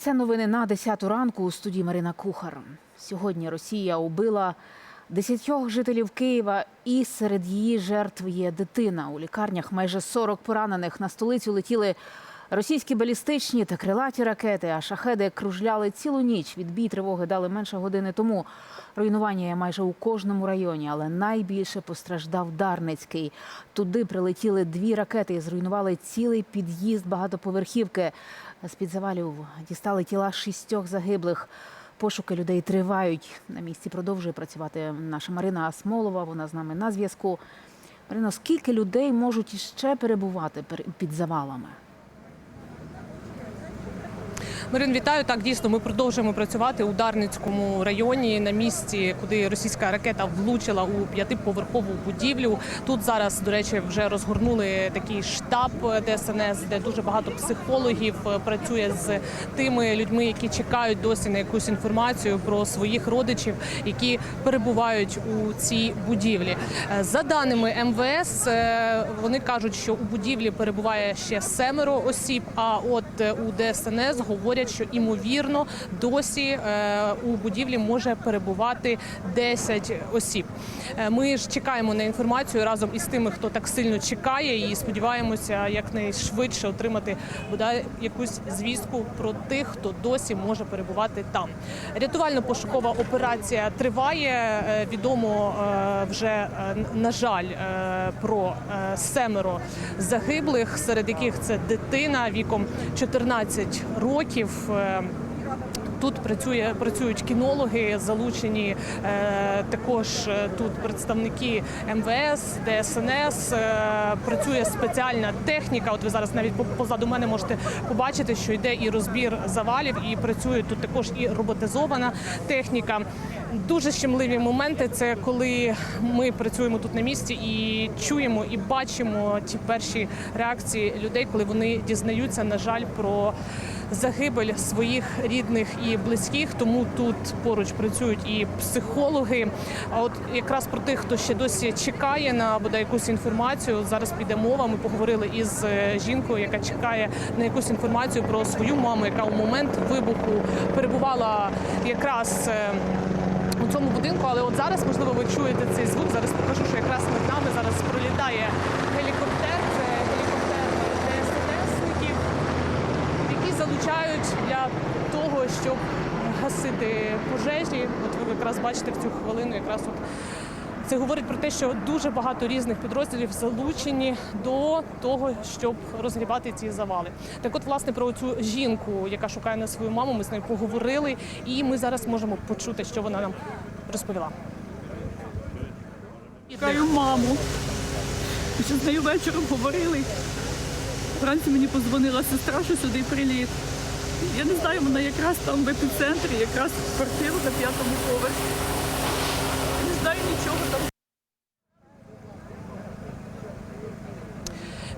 Це новини на 10 ранку у студії Марина Кухар. Сьогодні Росія убила десятьох жителів Києва, і серед її жертв є дитина. У лікарнях майже 40 поранених. На столицю летіли російські балістичні та крилаті ракети, а шахеди кружляли цілу ніч. Відбій тривоги дали менше години тому. Руйнування є майже у кожному районі, але найбільше постраждав Дарницький. Туди прилетіли дві ракети і зруйнували цілий під'їзд багатоповерхівки. З-під завалів дістали тіла шістьох загиблих. Пошуки людей тривають. На місці продовжує працювати наша Марина Асмолова. Вона з нами на зв'язку. Марино, скільки людей можуть іще перебувати пер- під завалами? Марин, вітаю. Так, дійсно, ми продовжуємо працювати у Дарницькому районі на місці, куди російська ракета влучила у п'ятиповерхову будівлю. Тут зараз, до речі, вже розгорнули такий штаб ДСНС, де дуже багато психологів е, працює з тими людьми, які чекають досі на якусь інформацію про своїх родичів, які перебувають у цій будівлі. Е, За даними МВС, е, вони кажуть, що у будівлі перебуває ще семеро осіб. А от у ДСНС говорять, що імовірно досі е, у будівлі може перебувати 10 осіб. Е, Ми ж чекаємо на інформацію разом із тими, хто так сильно чекає, і сподіваємося якнайшвидше отримати бодай якусь звістку про тих, хто досі може перебувати там. Рятувально-пошукова операція триває. Е, Відомо вже на жаль про семеро загиблих, серед яких це дитина віком 14 років. Е, Тут працює працюють кінологи, залучені е, також е, тут представники МВС, ДСНС. Е, працює спеціальна техніка. От ви зараз навіть по- позаду мене можете побачити, що йде і розбір завалів, і працює тут також і роботизована техніка. Дуже щемливі моменти це коли ми працюємо тут на місці і чуємо і бачимо ті перші реакції людей, коли вони дізнаються, на жаль, про загибель своїх рідних і близьких. Тому тут поруч працюють і психологи. А от якраз про тих, хто ще досі чекає на бодай якусь інформацію. Зараз піде мова. Ми поговорили із е, жінкою, яка чекає на якусь інформацію про свою маму, яка у момент вибуху перебувала якраз. У цьому будинку, але от зараз, можливо, ви чуєте цей звук. Зараз покажу, що якраз над нами зараз пролітає гелікоптер. Це гелікоптер ДСНСників, які залучають для того, щоб гасити пожежі. От ви якраз бачите в цю хвилину, якраз от це говорить про те, що дуже багато різних підрозділів залучені до того, щоб розгрібати ці завали. Так, от, власне, про цю жінку, яка шукає на свою маму, ми з нею поговорили, і ми зараз можемо почути, що вона нам розповіла. Шукаю маму. Ще з нею вечором говорили. Вранці мені подзвонила сестра, що сюди приліт. Я не знаю, вона якраз там в епіцентрі, якраз квартиру на п'ятому поверсі. Знаю нічого там.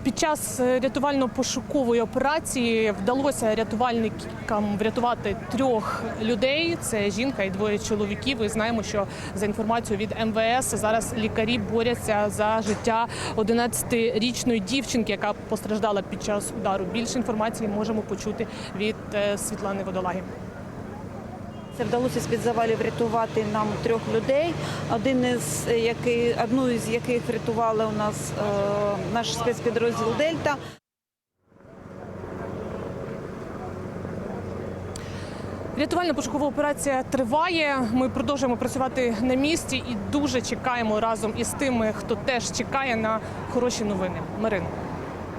Під час е, рятувально-пошукової операції вдалося рятувальникам врятувати трьох людей. Це жінка і двоє чоловіків. І знаємо, що за інформацією від МВС зараз лікарі борються за життя 11-річної дівчинки, яка постраждала під час удару. Більше інформації можемо почути від е, Світлани Водолаги. Це вдалося з-під завалів врятувати нам трьох людей. Один із який, одну із яких врятували у нас е, наш спецпідрозділ Дельта. Рятувально-пошукова операція триває. Ми продовжуємо працювати на місці і дуже чекаємо разом із тими, хто теж чекає на хороші новини. Марин.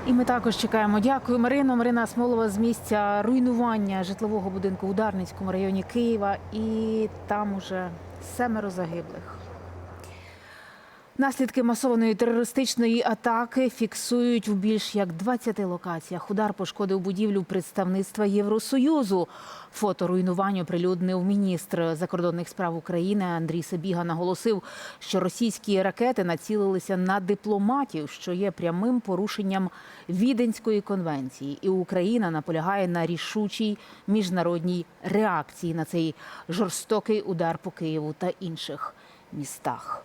І ми також чекаємо. Дякую, Марино. Марина Смолова з місця руйнування житлового будинку у Дарницькому районі Києва. І там уже семеро загиблих. Наслідки масованої терористичної атаки фіксують у більш як 20 локаціях. Удар пошкодив будівлю представництва Євросоюзу. Фото руйнувань оприлюднив міністр закордонних справ України Андрій Сабіга. Наголосив, що російські ракети націлилися на дипломатів, що є прямим порушенням Віденської конвенції. І Україна наполягає на рішучій міжнародній реакції на цей жорстокий удар по Києву та інших містах.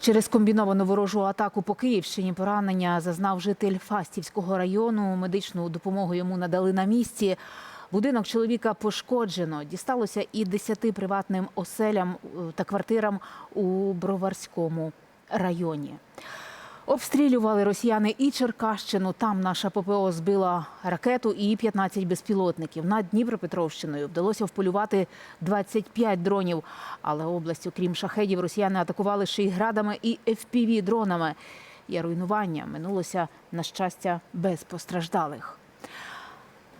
Через комбіновану ворожу атаку по Київщині поранення зазнав житель Фастівського району. Медичну допомогу йому надали на місці. Будинок чоловіка пошкоджено. Дісталося і десяти приватним оселям е, та квартирам у Броварському районі. Обстрілювали росіяни і Черкащину. Там наша ППО збила ракету і 15 безпілотників. Над Дніпропетровщиною вдалося вполювати 25 дронів. Але область, окрім шахедів, росіяни атакували ще й градами і fpv дронами. Є руйнування. Минулося, на щастя, без постраждалих.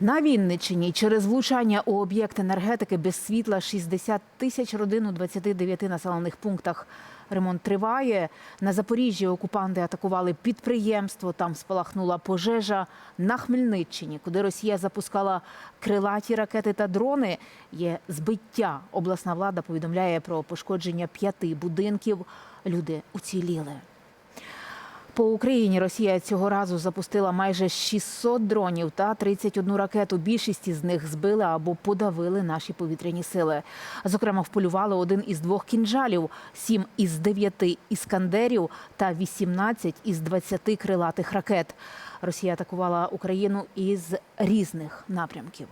На Вінниччині через влучання у об'єкт енергетики без світла 60 тисяч родин у 29 населених пунктах. Ремонт триває. На Запоріжжі окупанти атакували підприємство. Там спалахнула пожежа. На Хмельниччині, куди Росія запускала крилаті ракети та дрони, є збиття. Обласна влада повідомляє про пошкодження п'яти будинків. Люди уціліли. По Україні Росія цього разу запустила майже 600 дронів та 31 ракету. Більшість із них збили або подавили наші повітряні сили. Зокрема, вполювали один із двох кінжалів, сім із дев'яти іскандерів та 18 із 20 крилатих ракет. Росія атакувала Україну із різних напрямків.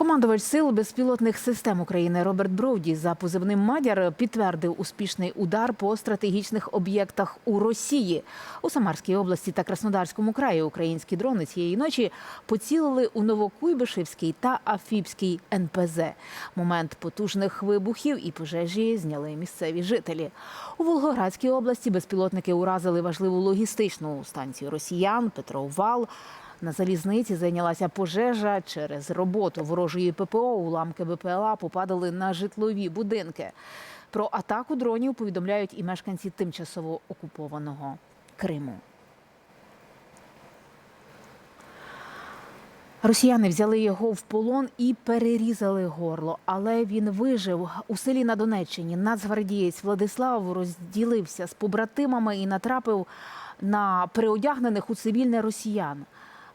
Командувач сил безпілотних систем України Роберт Броуді за позивним Мадяр підтвердив успішний удар по стратегічних об'єктах у Росії у Самарській області та Краснодарському краї. Українські дрони цієї ночі поцілили у Новокуйбишевський та Афіпський НПЗ. Момент потужних вибухів і пожежі зняли місцеві жителі. У Волгоградській області безпілотники уразили важливу логістичну станцію росіян Петровал. На залізниці зайнялася пожежа через роботу ворожої ППО. Уламки БПЛА попадали на житлові будинки. Про атаку дронів повідомляють і мешканці тимчасово окупованого Криму. Росіяни взяли його в полон і перерізали горло, але він вижив у селі на Донеччині. Нацгвардієць Владислав розділився з побратимами і натрапив на переодягнених у цивільне росіян.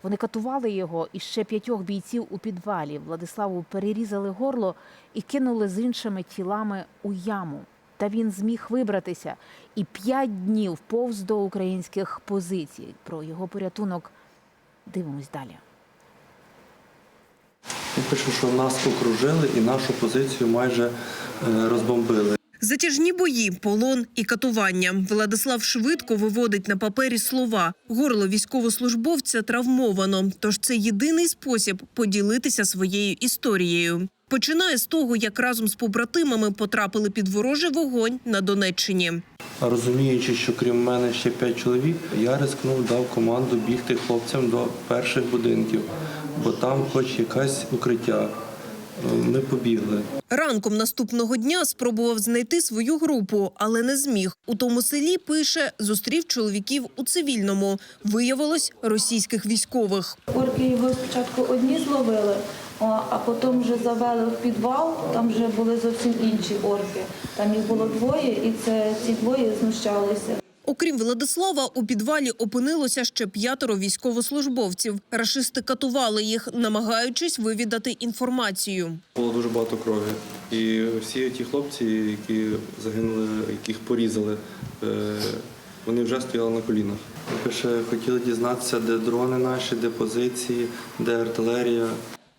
Вони катували його і ще п'ятьох бійців у підвалі. Владиславу перерізали горло і кинули з іншими тілами у яму. Та він зміг вибратися і п'ять днів повз до українських позицій. Про його порятунок дивимось далі. Він пише, що нас окружили і нашу позицію майже е, розбомбили. Затяжні бої, полон і катування. Владислав швидко виводить на папері слова. Горло військовослужбовця травмовано. Тож це єдиний спосіб поділитися своєю історією. Починає з того, як разом з побратимами потрапили під ворожий вогонь на Донеччині. Розуміючи, що крім мене ще п'ять чоловік, я рискнув, дав команду бігти хлопцям до перших будинків, бо там хоч якесь укриття. Е, Ми побігли. Ранком наступного дня спробував знайти свою групу, але не зміг. У тому селі пише, зустрів чоловіків у цивільному. Виявилось російських військових. Орки його спочатку одні зловили, а потім вже завели в підвал, там вже були зовсім інші орки. Там їх було двоє, і це ці двоє знущалися. Окрім Владислава, у підвалі опинилося ще п'ятеро військовослужбовців. Рашисти катували їх, намагаючись вивідати інформацію. Було дуже багато крові. І всі ті хлопці, які загинули, яких порізали, е, вони вже стояли на колінах. Він Пише, хотіли дізнатися, де дрони наші, де позиції, де артилерія.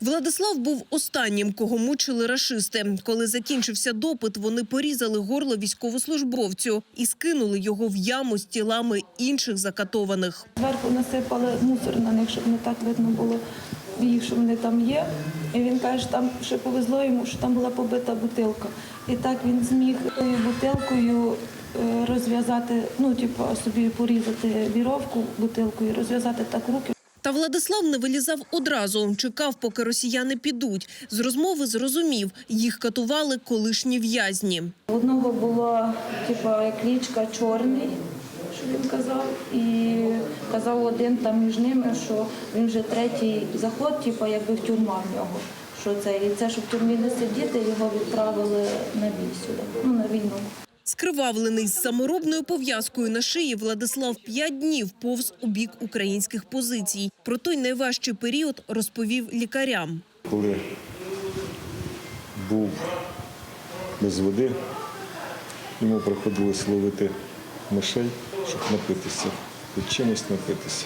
Владислав був останнім, кого мучили рашисти. Коли закінчився допит, вони порізали горло військовослужбовцю і скинули його в яму з тілами інших закатованих. Зверху насипали мусор на них, щоб не так видно було їх, що вони там є. І він каже, що там ще повезло йому, що там була побита бутилка. І так він зміг тою бутилкою е, розв'язати, ну типу собі порізати віровку бутилкою, розв'язати так руки. Та Владислав не вилізав одразу, чекав, поки росіяни підуть. З розмови зрозумів, їх катували колишні в'язні. Одного була типа клічка чорний, що він казав, і казав один там між ними, що він вже третій заход, типа якби в тюрма в нього. Що це і це, щоб в тюрмі не сидіти, його відправили на бій сюди, ну на війну. Скривавлений з саморобною пов'язкою на шиї, Владислав п'ять днів повз у бік українських позицій. Про той найважчий період розповів лікарям. коли був без води, Йому приходилось ловити мишей, щоб напитися, хоч чимось напитися.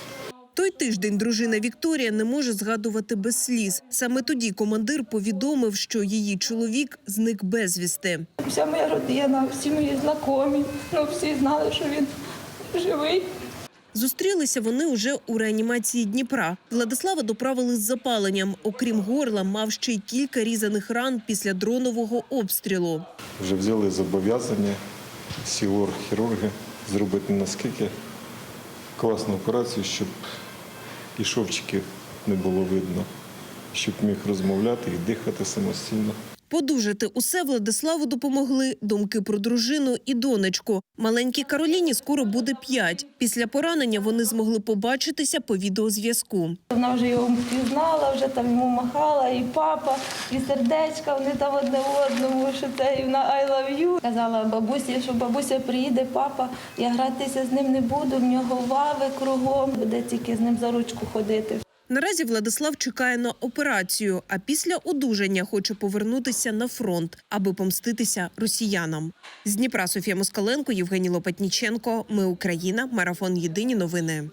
Той тиждень дружина Вікторія не може згадувати без сліз. Саме тоді командир повідомив, що її чоловік зник безвісти. Вся моя родина, всі мої знайомі, ну всі знали, що він живий. Зустрілися вони уже у реанімації Дніпра. Владислава доправили з запаленням. Окрім горла, мав ще й кілька різаних ран після дронового обстрілу. Вже взяли зобов'язання всі хірурги зробити наскільки класну операцію, щоб і шовчиків не було видно, щоб міг розмовляти і дихати самостійно. Подужати усе Владиславу допомогли думки про дружину і донечку. Маленькій Кароліні скоро буде п'ять. Після поранення вони змогли побачитися по відеозв'язку. Вона вже його впізнала, вже там йому махала, і папа, і сердечка, вони там одне одному, що це і вона I love you. Казала бабусі, що бабуся приїде, папа, я гратися з ним не буду, в нього лави кругом, буде тільки з ним за ручку ходити. Наразі Владислав чекає на операцію, а після одужання хоче повернутися на фронт, аби помститися росіянам. З Дніпра Софія Москаленко, Євгеній Лопатніченко. Ми Україна. Марафон Єдині новини.